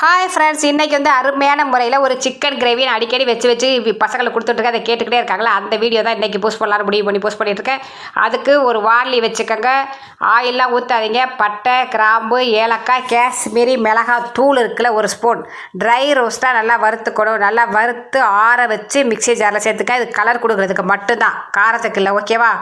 Hi friends இன்றைக்கி வந்து அருமையான முறையில் ஒரு சிக்கன் கிரேவி நான் அடிக்கடி வச்சு வச்சு பசங்களை பசங்களுக்கு கொடுத்துட்ருக்கேன் அதை கேட்டுக்கிட்டே இருக்காங்களா? அந்த வீடியோ தான் இன்றைக்கி போஸ்ட் பண்ணலான்னு முடிவு பண்ணி போஸ்ட் பண்ணிட்டுருக்கேன் அதுக்கு ஒரு வாட்லி வச்சுக்கோங்க. ஆயிலெலாம் ஊற்றாதீங்க பட்டை கிராம்பு ஏலக்காய் காஷ்மீரி மிளகாய் தூள் இருக்குல்ல ஒரு ஸ்பூன் ட்ரை ரோஸ்ட்டாக நல்லா வறுத்துக்கணும். நல்லா வறுத்து ஆற வச்சு மிக்ஸி ஜாரில் சேர்த்துக்க. இது கலர் கொடுக்குறதுக்கு மட்டும்தான். காரத்துக்கு இல்லை ஓகேவா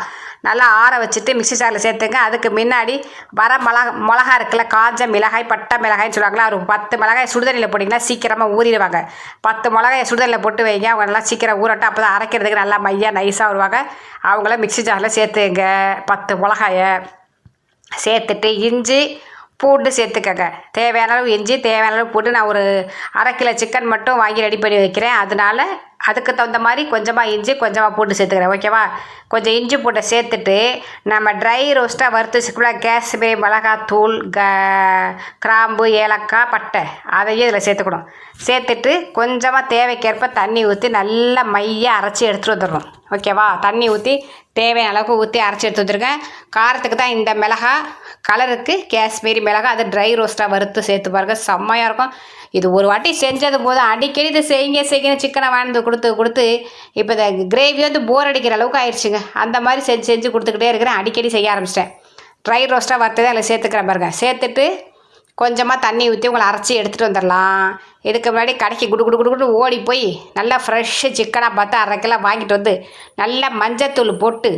நல்லா ஆற வச்சுட்டு மிக்ஸி ஜாரில் சேர்த்துங்க. அதுக்கு முன்னாடி வர மிளகா மிளகா இருக்குல்ல காஞ்ச மிளகாய் பட்டை மிளகாய்னு சொல்லுவாங்களா ஒரு பத்து மிளகாய் சுடுதண்ணியில் போட்டிங்கன்னா சீக்கிரமாக ஊறிடுவாங்க. பத்து மிளகாயை சுடுதண்ணியில் போட்டு வைங்க. அவங்க நல்லா சீக்கிரம் ஊறட்டும். அப்போ தான் அரைக்கிறதுக்கு நல்லா மையாக நைஸாக வருவாங்க. அவங்கள மிக்ஸி ஜாரில் சேர்த்துங்க பத்து மிளகாயை சேர்த்துட்டு இஞ்சி பூண்டு சேர்த்துக்கங்க. தேவையான அளவு இஞ்சி தேவையான அளவு பூண்டு. நான் ஒரு அரை கிலோ சிக்கன் மட்டும் வாங்கி ரெடி பண்ணி வைக்கிறேன். அதனால அதுக்கு தகுந்த மாதிரி கொஞ்சமாக இஞ்சி கொஞ்சமாக போட்டு சேர்த்துக்கிறேன் ஓகேவா? கொஞ்சம் இஞ்சி போட்டு சேர்த்துட்டு நம்ம ட்ரை ரோஸ்ட்டாக வறுத்து வச்சுக்கூட காஷ்மீரி மிளகாத்தூள் க கிராம்பு ஏலக்காய் பட்டை அதையும் இதில் சேர்த்துக்கணும். சேர்த்துட்டு கொஞ்சமாக தேவைக்கேற்ப தண்ணி ஊற்றி நல்லா மையாக அரைச்சி எடுத்துகிட்டு வந்துடணும் ஓகேவா? தண்ணி ஊற்றி தேவையான அளவுக்கு ஊற்றி அரைச்சி எடுத்து வச்சுருக்கேன் காரத்துக்கு தான் இந்த மிளகா கலருக்கு காஷ்மீரி மிளகா அது ட்ரை ரோஸ்ட்டாக வறுத்து சேர்த்து பாருங்க செம்மையாக இருக்கும். இது ஒரு வாட்டி செஞ்சது போது அடிக்கடி இது செய்யுங்க செய்யுங்க சிக்கனை வாங்கி கொடுத்து கொடுத்து இப்போ இந்த கிரேவி வந்து போர் அடிக்கிற அளவுக்கு ஆயிடுச்சுங்க அந்த மாதிரி செஞ்சு செஞ்சு கொடுத்துக்கிட்டே இருக்கிறேன். அடிக்கடி செய்ய ஆரம்பிச்சிட்டேன். ட்ரை ரோஸ்ட்டாக வறுத்ததை அதில் சேர்த்துக்கிறேன் பாருங்க. சேர்த்துட்டு கொஞ்சமாக தண்ணி ஊற்றி உங்களை அரைச்சி எடுத்துகிட்டு வந்துடலாம். இதுக்கு முன்னாடி கடைக்கு குடு குடு குடு ஓடி போய் நல்லா ஃப்ரெஷ்ஷு சிக்கனாக பார்த்து அரை கிலோ வாங்கிட்டு வந்து நல்லா மஞ்சத்தூள் போட்டு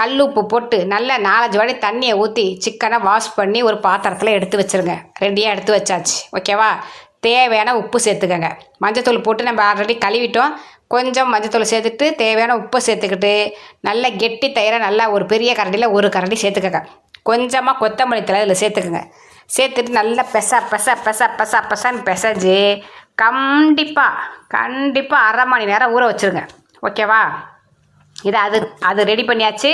கல் உப்பு போட்டு நல்லா நாலஞ்சு வாட்டி தண்ணியை ஊற்றி சிக்கனை வாஷ் பண்ணி ஒரு பாத்திரத்தில் எடுத்து வச்சுருங்க. ரெடியாக எடுத்து வச்சாச்சு. ஓகேவா தேவையான உப்பு சேர்த்துக்கங்க. மஞ்சத்தூள் போட்டு நம்ம ஆல்ரெடி கழுவிட்டோம். கொஞ்சம் மஞ்சத்தூள் சேர்த்துட்டு தேவையான உப்பு சேர்த்துக்கிட்டு நல்ல கெட்டி தயிரை நல்லா ஒரு பெரிய கரண்டியில் ஒரு கரண்டி சேர்த்துக்கங்க. கொஞ்சமாக கொத்தமல்லி தலை இதில் சேர்த்துக்கோங்க. சேர்த்துட்டு நல்லா பெச பெச பெச பெச பெசன்னு பெசஞ்சு கண்டிப்பாக கண்டிப்பாக அரை மணி நேரம் ஊற வச்சுருங்க. ஓகேவா? இதை அது அது ரெடி பண்ணியாச்சு.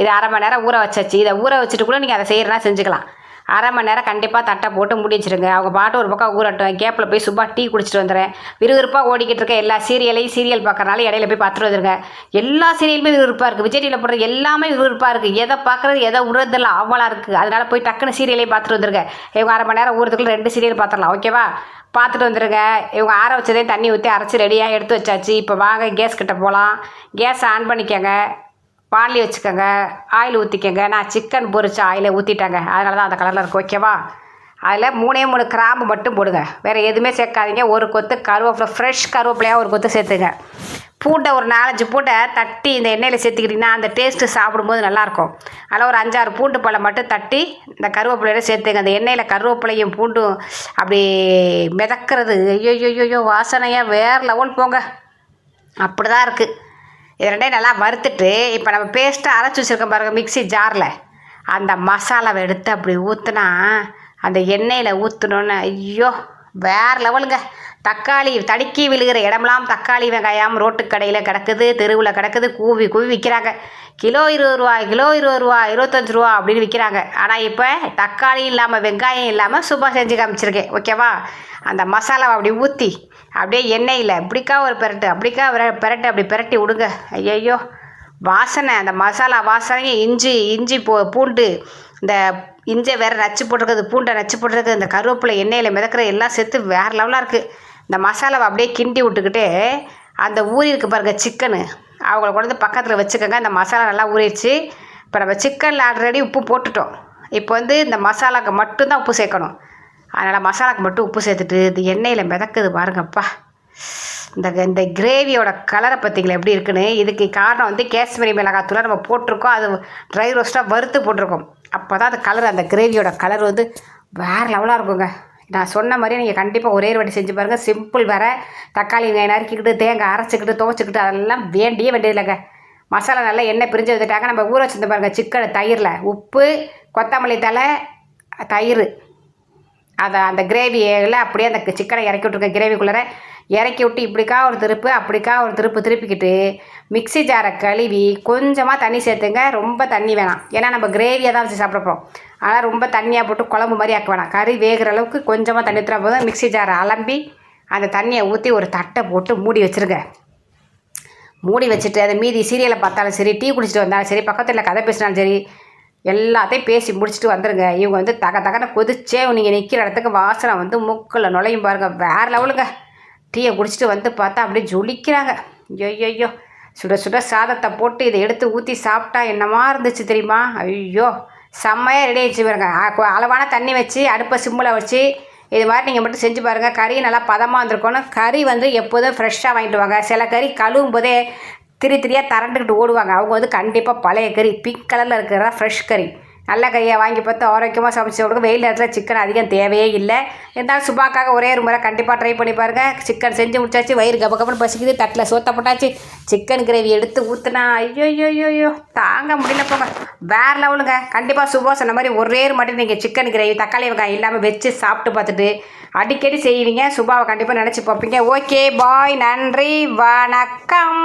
இதை அரை மணி நேரம் ஊற வச்சாச்சு. இதை ஊற வச்சுட்டு கூட நீங்கள் அதை செய்கிறனா செஞ்சுக்கலாம். அரை மணி நேரம் கண்டிப்பாக தட்டை போட்டு மூடி வச்சுருங்க. அவங்க பாட்டு ஒரு பக்கம் ஊறட்டும். கேப்பில் போய் சும்மா டீ குடிச்சிட்டு வந்துடுறேன். விறுவிறுப்பாக ஓடிக்கிட்டு இருக்க எல்லா சீரியலையும் சீரியல் பார்க்குறனால இடையில போய் பார்த்துட்டு வந்துருங்க. எல்லா சீரியலுமே விறுவிறுப்பாக இருக்குது விஜய் டிவியில் போடுறது எல்லாமே விறுவிறுப்பாக இருக்குது எதை பார்க்குறது எதை விடுறதில்ல அவ்வளோ இருக்குது அதனால் போய் டக்குன்னு சீரியலையும் பார்த்துட்டு வந்துருங்க. இவங்க அரை மணி நேரம் ஊறதுக்குள்ள ரெண்டு சீரியல் பார்த்துடலாம். ஓகேவா? பார்த்துட்டு வந்துடுங்க இவங்க ஆற வச்சதே தண்ணி ஊற்றி அரைச்சி ரெடியாக எடுத்து வச்சாச்சு. இப்போ வாங்க கேஸ் கிட்ட போகலாம் கேஸ் ஆன் பண்ணிக்கோங்க. வாண்லி வச்சுக்கோங்க. ஆயில் ஊற்றிக்கோங்க நான் சிக்கன் பொரிச்ச ஆயிலை ஊற்றிட்டேங்க அதனால தான் அந்த கலரில் இருக்குது ஓகேவா அதில் மூணே மூணு கிராம்பு மட்டும் போடுங்க. வேறு எதுவுமே சேர்க்காதீங்க. ஒரு கொத்து கருவேப்பிலை ஃப்ரெஷ் கருவேப்பிலையாக ஒரு கொத்து சேர்த்துங்க. பூண்டை ஒரு நாலஞ்சு பூண்டை தட்டி இந்த எண்ணெயில் சேர்த்துக்கிட்டிங்கன்னா அந்த டேஸ்ட்டு சாப்பிடும்போது நல்லாயிருக்கும். அதில் ஒரு அஞ்சாறு பூண்டு பழம் மட்டும் தட்டி இந்த கருவேப்பிலையோட சேர்த்துங்க. அந்த எண்ணெயில் கருவேப்பிலையும் பூண்டும் அப்படி மிதக்கிறது ஐயோ ஐயோ ஐயோ வாசனையாக வேறு லெவல் போங்க. அப்படி தான் இருக்குது இது ரெண்டையும் நல்லா வறுத்துட்டு இப்போ நம்ம பேஸ்ட்டாக அரைச்சி வச்சுருக்கோம் பாருங்கள் மிக்ஸி ஜாரில் அந்த மசாலாவை எடுத்து அப்படி ஊற்றுனா அந்த எண்ணெயில் ஊற்றுனோன்னு ஐயோ வேறு லெவலுங்க. தக்காளி தடுக்கி விழுகிற இடமெல்லாம் தக்காளி வெங்காயம் ரோட்டு கடையில் கிடக்குது தெருவில் கிடக்குது கூவி கூவி விற்கிறாங்க கிலோ இருபது ரூபா கிலோ இருபது ரூபா இருபத்தஞ்சி ரூபா அப்படின்னு விற்கிறாங்க ஆனால் இப்போ தக்காளி இல்லாமல் வெங்காயம் இல்லாமல் சூப்பர் செஞ்சு காமிச்சிருக்கேன் ஓகேவா அந்த மசாலாவை அப்படி ஊற்றி அப்படியே எண்ணெயில் இப்படிக்கா ஒரு பெரட்டு அப்படிக்கா ஒரு பெரட்டு அப்படி பெரட்டி விடுங்க. ஐயையோ. வாசனை அந்த மசாலா வாசனை இஞ்சி இஞ்சி பூ பூண்டு இந்த இஞ்சை வேறு நச்சு போட்டிருக்குது பூண்டை நச்சு போட்டிருக்கு இந்த கருவேப்பிலை எண்ணெயில் மிதக்கிற எல்லாம் சேர்த்து வேறு லெவலாக இருக்குது இந்த மசாலாவை அப்படியே கிண்டி விட்டுக்கிட்டு அந்த ஊறி பாருங்கள் சிக்கனு அவங்கள கொண்டு வந்து பக்கத்தில் வச்சுக்கோங்க. அந்த மசாலா நல்லா ஊறிடுச்சு. இப்போ நம்ம சிக்கனில் ஆல்ரெடி உப்பு போட்டுட்டோம். இப்போ வந்து இந்த மசாலாவுக்கு மட்டும்தான் உப்பு சேர்க்கணும். அதனால் மசாலாக்கு மட்டும் உப்பு சேர்த்துட்டு இது எண்ணெயில் மிதக்குது பாருங்கப்பா. இந்த இந்த கிரேவியோட கலரை பார்த்தீங்களா எப்படி இருக்குன்னு? இதுக்கு காரணம் வந்து காஷ்மீரி மிளகாத்தூளை நம்ம போட்டிருக்கோம். அது ட்ரை ரோஸ்ட்டாக வறுத்து போட்டிருக்கோம். அப்போ தான் அந்த கலர் அந்த கிரேவியோட கலர் வந்து வேறு லெவலாக இருக்குங்க. நான் சொன்ன மாதிரியே நீங்கள் கண்டிப்பாக ஒரே ஒரு வாட்டி செஞ்சு பாருங்கள் சிம்பிள் வேற. தக்காளி வெங்காயம் நறுக்கிக்கிட்டு தேங்காய் அரைச்சிக்கிட்டு துவச்சிக்கிட்டு அதெல்லாம் வேண்டியே வேண்டியதில்லைங்க. மசாலா நல்லா எண்ணெய் பிரிஞ்சு வந்துட்டாங்க. நம்ம ஊற வச்சுருந்து பாருங்கள் சிக்கன் தயிரில் உப்பு கொத்தமல்லி தலை தயிர். அதை அந்த கிரேவியில் அப்படியே அந்த சிக்கனை இறக்கி விட்ருக்க கிரேவிக்குள்ளே இறக்கி விட்டு இப்படிக்கா ஒரு திருப்பு அப்படிக்கா ஒரு திருப்பு திருப்பிக்கிட்டு மிக்ஸி ஜாரை கழுவி கொஞ்சமாக தண்ணி சேர்த்துங்க. ரொம்ப தண்ணி வேணாம். ஏன்னா நம்ம கிரேவியாக தான் வச்சு சாப்பிட போகிறோம் ஆனால் ரொம்ப தண்ணியாக போட்டு குழம்பு மாதிரி ஆக்க வேணாம். கறி வேகிற அளவுக்கு கொஞ்சமாக தண்ணி ஊற்றினா போதும். மிக்ஸி ஜாரை அலம்பி அந்த தண்ணியை ஊற்றி ஒரு தட்டை போட்டு மூடி வச்சுருங்க. மூடி வச்சுட்டு அதை மீதி சீரியலை பார்த்தாலும் சரி டீ குடிச்சிட்டு வந்தாலும் சரி பக்கத்தில் கதை பேசினாலும் சரி எல்லாத்தையும் பேசி முடிச்சுட்டு வந்துடுங்க இவங்க வந்து தக தகன கொதிச்சே நீங்கள் நிற்கிற இடத்துக்கு வாசனை வந்து மூக்கில் நுழையும் பாருங்கள் வேறு லெவலுங்க. டீயை குடிச்சிட்டு வந்து பார்த்தா அப்படியே ஜொலிக்கிறாங்க. ஐயோ சுட சுட சாதத்தை போட்டு இதை எடுத்து ஊற்றி சாப்பிட்டா என்னமா இருந்துச்சு தெரியுமா? ஐயோ. செம்மையாக ரெடி ஆகிடுச்சு பாருங்க. அளவான தண்ணி வச்சு அடுப்பை சிம்மில் வச்சு இது மாதிரி நீங்கள் மட்டும் செஞ்சு பாருங்கள் கறி நல்லா பதமாக வந்திருக்கணும் கறி வந்து எப்போதும் ஃப்ரெஷ்ஷாக வாங்கிட்டு வாங்க. சில கறி கழுவும் போதே திரி திரியாக தரண்டுக்கிட்டு ஓடுவாங்க. அவங்க வந்து கண்டிப்பாக பழைய கறி பிங்க் கலரில் இருக்கிறதா ஃப்ரெஷ் கறி. நல்ல கறியை வாங்கி பார்த்து ஆரோக்கியமாக சமைச்சு கொடுக்க வெயில் நேரத்தில் சிக்கன் அதிகம் தேவையே இல்லை. இருந்தாலும் சுபாக்காக ஒரே ஒரு முறை கண்டிப்பாக ட்ரை பண்ணி பாருங்கள் சிக்கன் செஞ்சு முடிச்சாச்சு. வயிறு கப கபன்னு பசிக்குது. தட்டில் சோத்த போட்டாச்சு. சிக்கன் கிரேவி எடுத்து ஊற்றுனா ஐயோ ஐயோ ஐயோ, தாங்க முடியல போங்க. வேறு லெவலுங்க. கண்டிப்பாக சுபா சொன்ன மாதிரி ஒரே ஒரு மட்டும் நீங்கள் சிக்கன் கிரேவி தக்காளி வெங்காயம் இல்லாமல் வச்சு சாப்பிட்டு பார்த்துட்டு அடிக்கடி செய்வீங்க. சுபாவை கண்டிப்பாக நினச்சி பார்ப்பீங்க. ஓகே பாய் நன்றி. வணக்கம்.